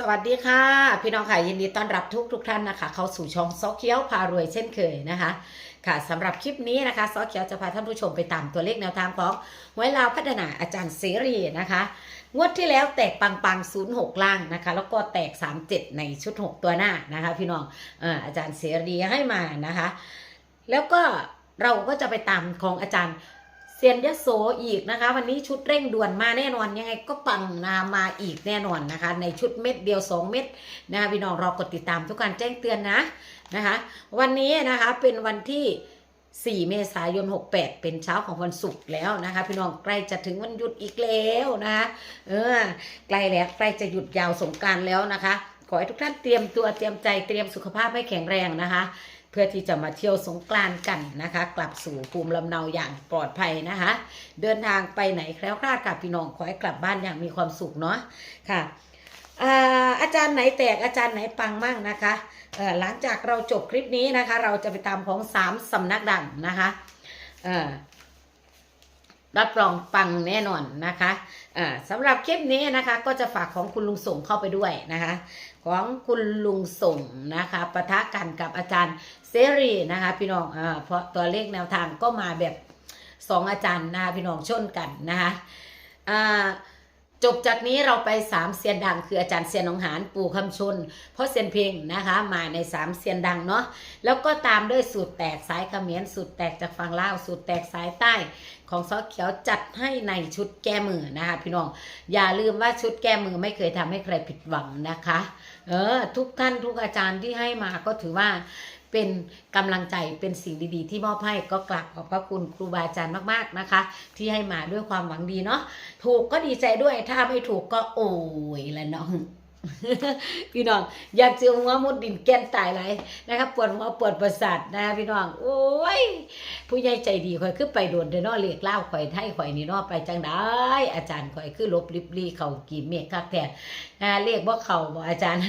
สวัสดีค่ะ พี่น้องค่ะยินดีต้อนรับทุกทุกท่านนะคะ เข้าสู่ช่องซอเคียวพารวยเช่นเคยนะคะ ค่ะสำหรับคลิปนี้นะคะซอเคียวจะพาท่านผู้ชมไปตามตัวเลขแนวทางของหวยลาวพัฒนาอาจารย์เสรีนะคะ งวดที่แล้วแตกปังปังๆ06ล่างนะคะ แล้วก็แตก37ในชุด6ตัวหน้านะคะ พี่น้องเอ่ออาจารย์เสรีให้มานะคะ แล้วก็เราก็จะไปตามของอาจารย์ เซียนยโสอีกนะคะ วันนี้ชุดเร่งด่วนมาแน่นอนยังไงก็ปังนามาอีกแน่นอนนะคะ ในชุดเม็ดเดียว 2 เม็ดนะคะพี่น้องรอกดติดตามทุกการแจ้งเตือนนะนะคะ วันนี้นะคะเป็นวันที่ 4 เมษายน 68 เป็นเช้าของวันศุกร์แล้วนะคะ พี่น้องใกล้จะถึงวันหยุดอีกแล้วนะคะเออใกล้แล้วใกล้จะหยุดยาวสงการแล้วนะคะ ขอให้ทุกท่านเตรียมตัวเตรียมใจเตรียมสุขภาพให้แข็งแรงนะคะ พื่อที่จะมาเที่ยวสงกรานต์กันนะคะ กลับสู่ภูมิลำเนาอย่างปลอดภัยนะคะ เดินทางไปไหนแคล้วคลาดกับพี่น้องขอให้กลับบ้านอย่างมีความสุขเนาะค่ะอาอาจารย์ไหนแตกอาจารย์ไหนปังมั่งนะคะหลังจากเราจบคลิปนี้นะคะ เราจะไปตามของสามสำนักดังนะคะรับรองปังแน่นอนนะคะสำหรับคลิปนี้นะคะ ก็จะฝากของคุณลุงส่งเข้าไปด้วยนะคะ ของคุณลุงส่งนะคะปะทะกันกับอาจารย์เสรีนะคะพี่น้องอ่าเพราะตัวเลขแนวทางก็มาแบบสองอาจารย์นะคะพี่น้องชนกันนะคะอ่าจบจากนี้เราไปสามเซียนดังคืออาจารย์เซียนนองหานปู่คำชนพ่อเซียนเพลงนะคะ มาในสามเซียนดังเนาะแล้วก็ตามด้วยสูตรแตกสายเขมรสูตรแตกจากฝั่งลาวสูตรแตกสายใต้ ของซอเขียวจัดให้ในชุดแก้มือนะคะ พี่น้องอย่าลืมว่าชุดแก้มือไม่เคยทำให้ใครผิดหวังนะคะ เออ ทุกท่านทุกอาจารย์ที่ให้มาก็ถือว่าเป็นกำลังใจเป็นสิ่งดีๆ ที่มอบให้ก็กราบขอบพระคุณครูบาอาจารย์มากๆนะคะ ที่ให้มาด้วยความหวังดีเนาะถูกก็ดีใจด้วยถ้าไม่ถูกก็โอ้ยละน้อง พี่น้องอยากเจอหัวมุดดินแก้นตายไรนะครับปวดหัวปวดประสาทนะพี่น้อง โอ้ย ผู้ใหญ่ใจดีข่อยคือไปโดนเดนอเรียกเล่าข่อยไทยข่อยนี่นอไปจังได้อาจารย์ข่อยคือลบลิบลีเขากีเมฆคักแท้นะเรียกบ่เขาบ่อาจารย์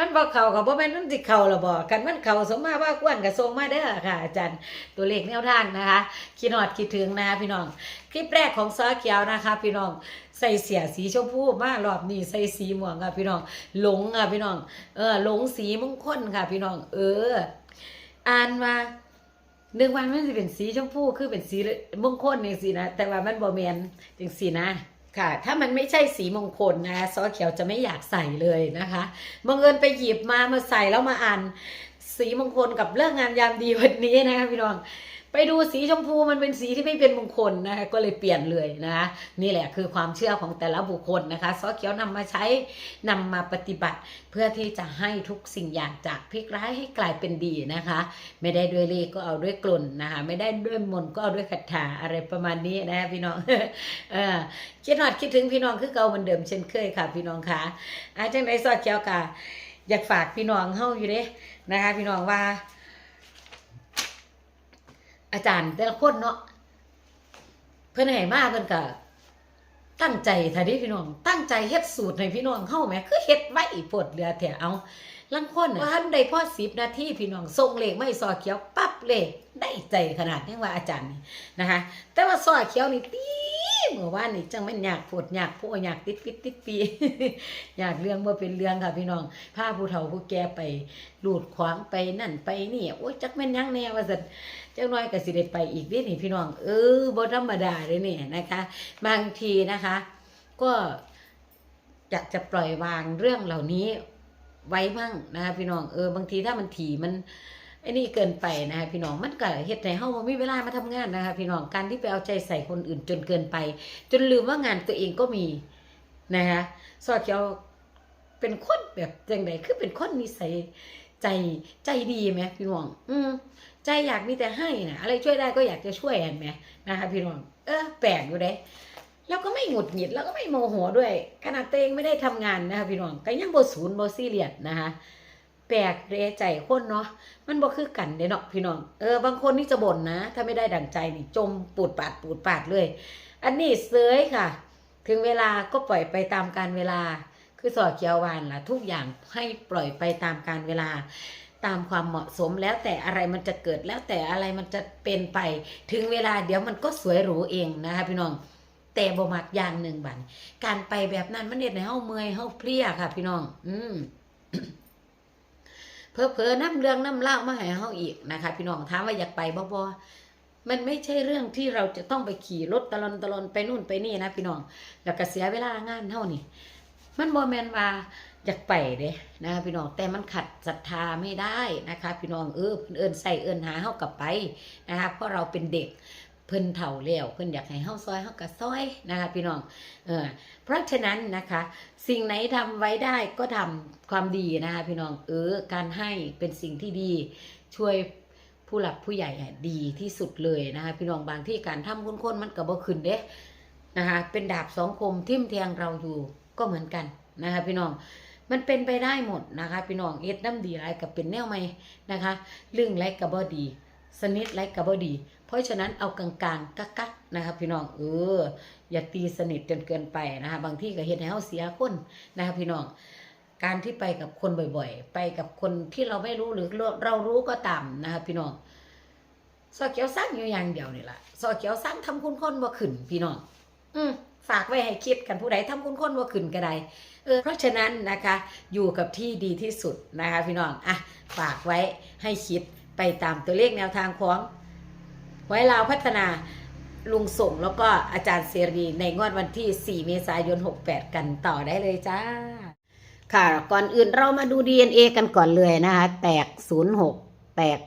มันบ่เขาก็บ่แม่นมันสิเขาละบ่กันมันเขาสมมาว่าควรก็ส่งมาเด้อค่ะ อาจารย์ตัวเลขแนวทางนะคะคิดฮอดคิดถึงนะคะพี่น้องคลิปแรกของซอเขียวนะคะ พี่น้อง ใส่เสียสีชมพูมารอบนี้ใส่สีม่วงค่ะพี่น้องหลงค่ะพี่น้อง เออหลงสีมงคลค่ะ พี่น้อง เออ อ่านมาหนึกว่ามันจะเป็นสีชมพูคือเป็นสีมงคลนี่งสินะแต่ว่ามันบ่แมนจังสีนะค่ะ ถ้ามันไม่ใช่สีมงคลนะซอเขียวจะไม่อยากใส่เลยนะคะบังเอิญไปหยิบมามาใส่แล้วมาอ่าน สีมงคลกับเรื่องงานยามดีวันนี้นะคะพี่น้อง ไปดูสีชมพูมันเป็นสีที่ไม่เป็นมงคลนะคะก็เลยเปลี่ยนเลยนะคะนี่แหละคือความเชื่อของแต่ละบุคคลนะคะซอเขียวนำมาใช้นำมาปฏิบัติ เพื่อที่จะให้ทุกสิ่งอย่างจากพลิกร้ายให้กลายเป็นดีนะคะ ไม่ได้ด้วยเลขก็เอาด้วยกลุ่นนะคะไม่ได้ด้วยมนก็เอาด้วยคาถาอะไรประมาณนี้นะคะพี่น้องเออคิดหอดคิดถึงพี่น้องคือเก่าเหมือนเดิมเช่นเคยค่ะ พี่น้องค่ะอาจังไดซอเขียวกะอยากฝากพี่น้องเฮาอยู่เด้นะคะ พี่น้องว่า อาจารย์แต่ละคนเนาะเพิ่นให้มาเพิ่นก็ตั้งใจถ้าดิพี่น้อง ตั้งใจเฮ็ดสูตรให้พี่น้องเฮาแหมคือเฮ็ดไว้ปวดเหลือแถเอาลังคนน่ะว่าทันได้พอ10นาทีพี่น้องส่งเลขไม่ซอเขียวปั๊บเลยได้ใจขนาดนี้ว่าอาจารย์นี่นะคะ แต่ว่าซอเขียวนี่ตี เมื่อวานนี่จังม่นอยากปวดอยากโพอยากติดปิดติดปีอยากเรื่องบ่เป็นเรื่องค่ะพี่น้องพาผู้เฒ่าผู้แก่ไปลูดขวางไปนั่นไปนี่โอ้ยจักแม่นยังแน่ว่าซั่นจังน้อยก็สิได้ไปอีกเด้นี่พี่น้อง เออบ่ธรรมดาเลยนี่นะคะ บางทีนะคะ ก็อยากจะปล่อยวางเรื่องเหล่านี้ไว้บ้างนะคะพี่น้องเออบางทีถ้ามันถี่มัน อ้นี่เกินไปนะคะพี่น้องมันก็เฮ็ดให้เฮาบ่มีเวลามาทำงานนะคะพี่น้องการที่ไปเอาใจใส่คนอื่นจนเกินไป จนลืมว่างานตัวเองก็มีนะคะสอดเขียวเป็นคนแบบจังไดคือเป็นคนนิสัยใจใจดีไหมพี่น้อง อืมใจอยากมีแต่ให้นะอะไรช่วยได้ก็อยากจะช่วยเห็นไหมนะคะพี่น้อง เออแปลกอยู่เด้แล้วก็ไม่หงุดหงิดแล้วก็ไม่โมโหด้วยขนาดเองไม่ได้ทำงานนะคะพี่น้องก็ยังบ่ศูนย์บ่ซีเรียสนะคะ แปลกเรใจคนเนาะมันบ่คือกันเด้เนาะพี่น้องเออบางคนนี่จะบ่นนะ ถ้าไม่ได้ดั่งใจนี่จมปูดปาดปูดปาดเลย อันนี้เซยค่ะ ถึงเวลาก็ปล่อยไปตามการเวลา คือสอดเกียววานล่ะ ทุกอย่างให้ปล่อยไปตามการเวลาตามความเหมาะสมแล้วแต่อะไรมันจะเกิดแล้วแต่อะไรมันจะเป็นไป ถึงเวลาเดี๋ยวมันก็สวยหรูเองนะคะพี่น้องแต่บ่มักอย่างหนึ่งบัดการไปแบบนั้นมันเฮ็ดให้เฮาเมื่อยเฮาเพลียค่ะ พี่น้อง อืม เพอเพอๆน้ำเรื่องน้ำเล่ามาให้เฮาอีกนะคะ พี่น้องถามว่าอยากไปบ่บ่มันไม่ใช่เรื่องที่เราจะต้องไปขี่รถตะลอนตะลอนไปนู่นไปนี่นะพี่น้องแล้วก็เสียเวลางานเท่านี่มันบ่แมนว่าอยากไปเด้นะคะพี่น้องแต่มันขัดศรัทธาไม่ได้นะคะ พี่น้องเออเอินใส่เอินหาเฮากลับไปนะคะเพราะเราเป็นเด็ก เพิ่นเฒ่าแล้วเพิ่นอยากให้เฮาซอยเฮาก็ซอยนะคะพี่น้องเออเพราะฉะนั้นนะคะ สิ่งไหนทำไว้ได้ก็ทำความดีนะคะพี่น้องเออการให้เป็นสิ่งที่ดีช่วยผู้หลักผู้ใหญ่ดีที่สุดเลยนะคะพี่น้องบางที่การทำคุณคนมันก็บ่ขึ้นเด้นะคะเป็นดาบสองคมทิ่มแทงเราอยู่ก็เหมือนกันนะคะพี่น้องมันเป็นไปได้หมดนะคะพี่น้องเอ็ดน้ำดีไรกับเป็นแนวใหม่นะคะเรื่องไรกับบ่ดี สนิทไรกับบ่ดี เพราะฉะนั้นเอากลางๆกักกักๆนะคะพี่น้องเออ อย่าตีสนิทจนเกินไปนะคะบางที่ก็เห็นให้เฮาเสียคนนะคะพี่น้อง การที่ไปกับคนบ่อยๆ ไปกับคนที่เราไม่รู้หรือเรารู้ก็ตามนะคะพี่น้องซอเขียวสร้างอยู่อย่างเดียวนี่แหละซอเขียวสร้างทำคุณคนบ่ขึ้นพี่น้อง อืมฝากไว้ให้คิดกันผู้ใดทำคุณคนบ่ขึ้นก็ได้เออเพราะฉะนั้นนะคะอยู่กับที่ดีที่สุดนะคะพี่น้องอะฝากไว้ให้คิด ไปตามตัวเลขแนวทางของไว้ลาวพัฒนาลุงส่งแล้วก็อาจารย์เสรีในงวดวันที่ 4 เมษายน 68 กันต่อได้เลยจ้า ค่ะ ก่อนอื่นเรามาดู DNA กันก่อนเลยนะคะ แตก 06 แตก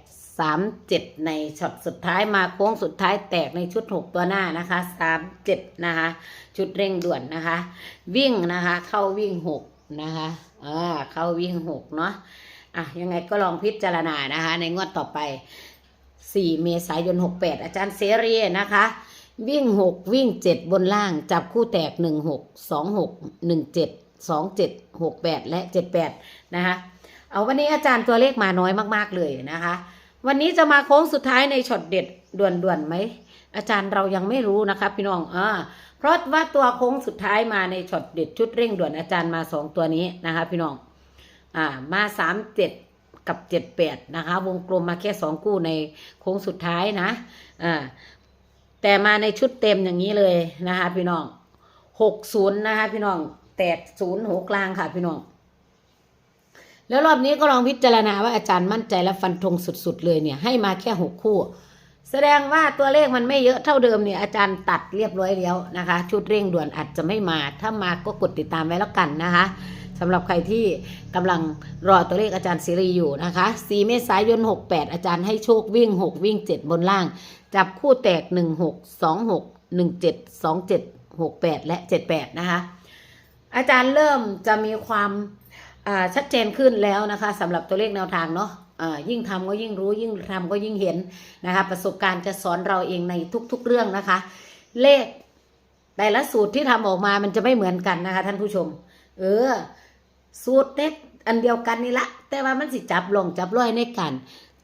37 ในช็อตสุดท้ายมาโค้งสุดท้ายแตกในชุด 6 ตัวหน้านะคะ 37 นะคะ ชุดเร่งด่วนนะคะ วิ่งนะคะ เข้าวิ่ง 6 นะคะ อ่า เข้าวิ่ง 6 เนาะ อะยังไงก็ลองพิจารณานะคะ ในงวดต่อไป 4 เมษายน 68 อาจารย์เสรียนะคะ วิ่ง 6 วิ่ง 7 บนล่าง จับคู่แตก 1 6 2 6 1 7 2 7 6 8 และ 78 นะคะ เอาวันนี้อาจารย์ตัวเลขมาน้อยมากๆเลยนะคะ วันนี้จะมาโค้งสุดท้ายในช็อตเด็ดด่วนๆไหมอาจารย์เรายังไม่รู้นะคะพี่น้องอ่าเพราะว่าตัวโค้งสุดท้ายมาในช็อตเด็ดชุดเร่งด่วนอาจารย์มาสองตัวนี้นะคะพี่น้อง อ่ามาสามเจ็ดกับเจ็ดแปดนะคะ วงกลมมาแค่สองคู่ในโค้งสุดท้ายนะอ่าแต่มาในชุดเต็มอย่างนี้เลยนะคะ พี่น้องหกศูนย์นะคะ พี่น้องแตกศูนย์หกกลางค่ะ พี่น้องแล้วรอบนี้ก็ลองพิจารณาว่าอาจารย์มั่นใจและฟันธงสุดๆเลยเนี่ยให้มาแค่หกคู่ แสดงว่าตัวเลขมันไม่เยอะเท่าเดิมเนี่ยอาจารย์ตัดเรียบร้อยแล้วนะคะ ชุดเร่งด่วนอาจจะไม่มา ถ้ามาก็กดติดตามไว้แล้วกันนะคะ สำหรับใครที่กำลังรอตัวเลขอาจารย์ซีรีอยู่นะคะ4เมษายน 68 อาจารย์ให้โชควิ่ง 6 วิ่ง 7 บนล่าง จับคู่แตก 1 6 2 6 1 7 2 7 6 8 และ 78 นะคะ อาจารย์เริ่มจะมีความชัดเจนขึ้นแล้วนะคะสำหรับตัวเลขแนวทางเนาะยิ่งทำก็ยิ่งรู้ยิ่งทำก็ยิ่งเห็นนะคะ ประสบการณ์จะสอนเราเองในทุกๆเรื่องนะคะ เลขแต่ละสูตรที่ทำออกมามันจะไม่เหมือนกันนะคะ ท่านผู้ชม เออ สูตรเด็อันเดียวกันนี่ละแต่ว่ามันสิจับลงจับร้อยในกัน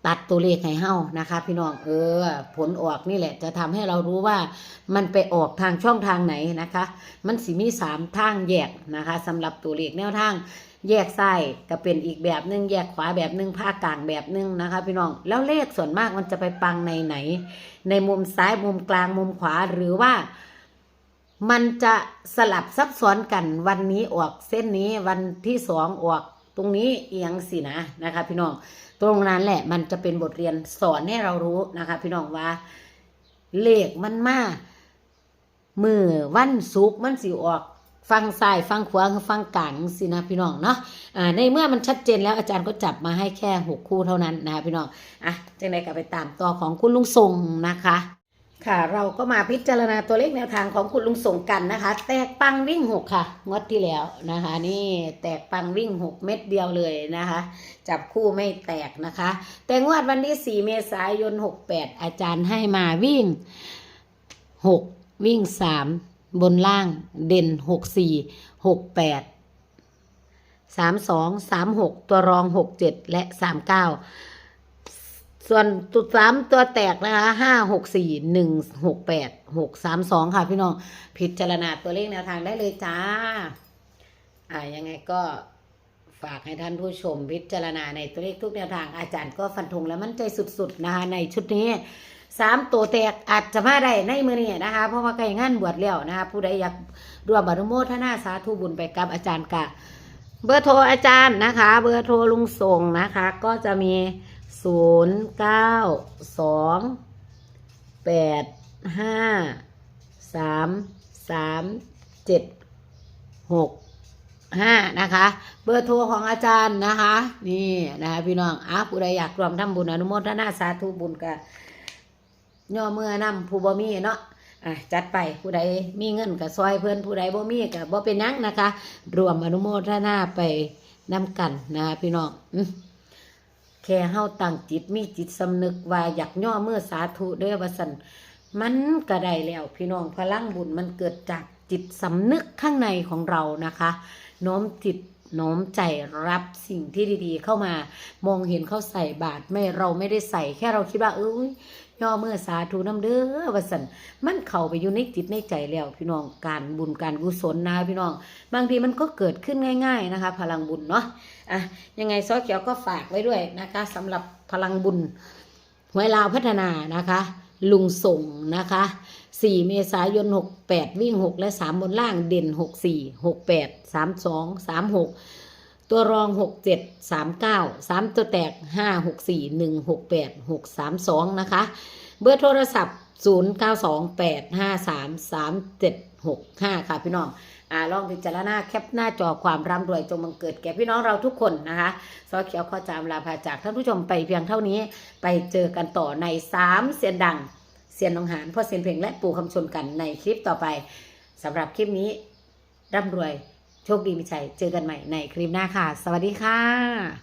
ตัดตัวเลขให้เฮานะคะ พี่น้องเออ ผลออกนี่แหละ จะทำให้เรารู้ว่ามันไปออกทางช่องทางไหนนะคะ มันสิมีสามทางแยกนะคะสำหรับตัวเลขแนวทางแยกซ้ายก็เป็นอีกแบบหนึ่งแยกขวาแบบหนึ่งภาคกลางแบบหนึ่งนะคะ พี่น้องแล้วเลขส่วนมากมันจะไปปังในไหน ในมุมซ้ายมุมกลางมุมขวาหรือว่า มันจะสลับซับซ้อนกันวันนี้ออกเส้นนี้วันที่สองออกตรงนี้เอียงสินะนะคะ พี่น้องตรงนั้นแหละมันจะเป็นบทเรียนสอนให้เรารู้นะคะ พี่น้องว่าเลขมันมามือวันศุกมันสิออกฟังซ้ายฟังขวาฟังกลางสินะพี่น้องเนาะอ่าในเมื่อมันชัดเจนแล้วอาจารย์ก็จับมาให้แค่หกคู่เท่านั้นนะคะพี่น้องอะจังไดก็ไปตามต่อของคุณลุงทรงนะคะ ค่ะเราก็มาพิจารณาตัวเลขแนวทางของคุณลุงส่งกันนะคะ แตกปังวิ่งหกค่ะงวดที่แล้วนะคะ นี่แตกปังวิ่งหกเม็ดเดียวเลยนะคะ จับคู่ไม่แตกนะคะ แต่งวดวันที่ 4 เมษายน 68 อาจารย์ให้มาวิ่ง 6 วิ่ง 3 บนล่างเด่น 64 68 32 36 ตัวรอง 67 และ 39 ส่วนจุดสามตัวแตกนะคะห้าหกสี่หนึ่งหกแปดหกสามสองค่ะพี่น้องพิจารณาตัวเลขแนวทางได้เลยจ้า อ่ายังไงก็ฝากให้ท่านผู้ชมพิจารณาในตัวเลขทุกแนวทางอาจารย์ก็ฟันธงและมั่นใจสุดๆนะคะในชุดนี้สามตัวแตกอาจจะมาได้ในมือนี้นะคะ เพราะว่าใกล้งานบวชแล้วนะคะ ผู้ใดอยากรวมอนุโมทนาสาธุบุญไปกับอาจารย์กะ เบอร์โทรอาจารย์นะคะ เบอร์โทรลุงส่งนะคะ ก็จะมี 0 9 2 8 5 3 3 7 6 5นะคะ เบอร์โทรของอาจารย์นะคะ นี่นะคะพี่น้องอะผู้ใดอยากรวมทำบุญอนุโมทนาสาธุบุญกับย่อเมื่อนำผู้บ่มีเนาะอะจัดไปผู้ใดมีเงินกับซอยเพื่อนผู้ใดบ่มีกับบ่เป็นยังนะคะ รวมอนุโมทนาไปนำกันนะคะพี่น้องอื แค่เฮาตั้งจิตมีจิตสำนึกว่าอยากย่อเมื่อสาธุเด้อว่าสันมันก็ได้แล้ว พี่น้องพลังบุญมันเกิดจากจิตสำนึกข้างในของเรานะคะโน้มจิตโน้มใจรับสิ่งที่ดีๆ เข้ามามองเห็นเขาใส่บาตรไม่เราไม่ได้ใส่แค่เราคิดว่าเอ้ย ย่อเมื่อสาธุน้ำเด้อวสันมันเข้าไปอยู่ในจิตในใจแล้วพี่น้องการบุญการกุศลนะพี่น้อง บางทีมันก็เกิดขึ้นง่าย ๆนะคะ พลังบุญเนาะอะยังไงซอเขียวก็ฝากไว้ด้วยนะคะสำหรับพลังบุญหวยลาวพัฒนานะคะ ลุงส่งนะคะ 4 เมษายน 68 วิ่ง 6 และ 3 บนล่างเด่น 64 68 32 36 ตัวรอง 67 39 3 ตัวแตก 5 64 1 68 6 32 นะคะ เบอร์โทรศัพท์ 0928533765 ค่ะพี่น้องอ่าลองพิจารณาแคปหน้าจอความร่ำรวยจงบังเกิดแก่พี่น้องเราทุกคนนะคะซอเขียวข้อจามลาพาจากท่านผู้ชมไปเพียงเท่านี้ ไปเจอกันต่อใน 3 เสียนดัง เสียนนองหานพ่อเสียนเพลงและปู่คำชนกันในคลิปต่อไปสำหรับคลิปนี้ร่ำรวย โชคดีมีชัย เจอกันใหม่ในคลิปหน้าค่ะ สวัสดีค่ะ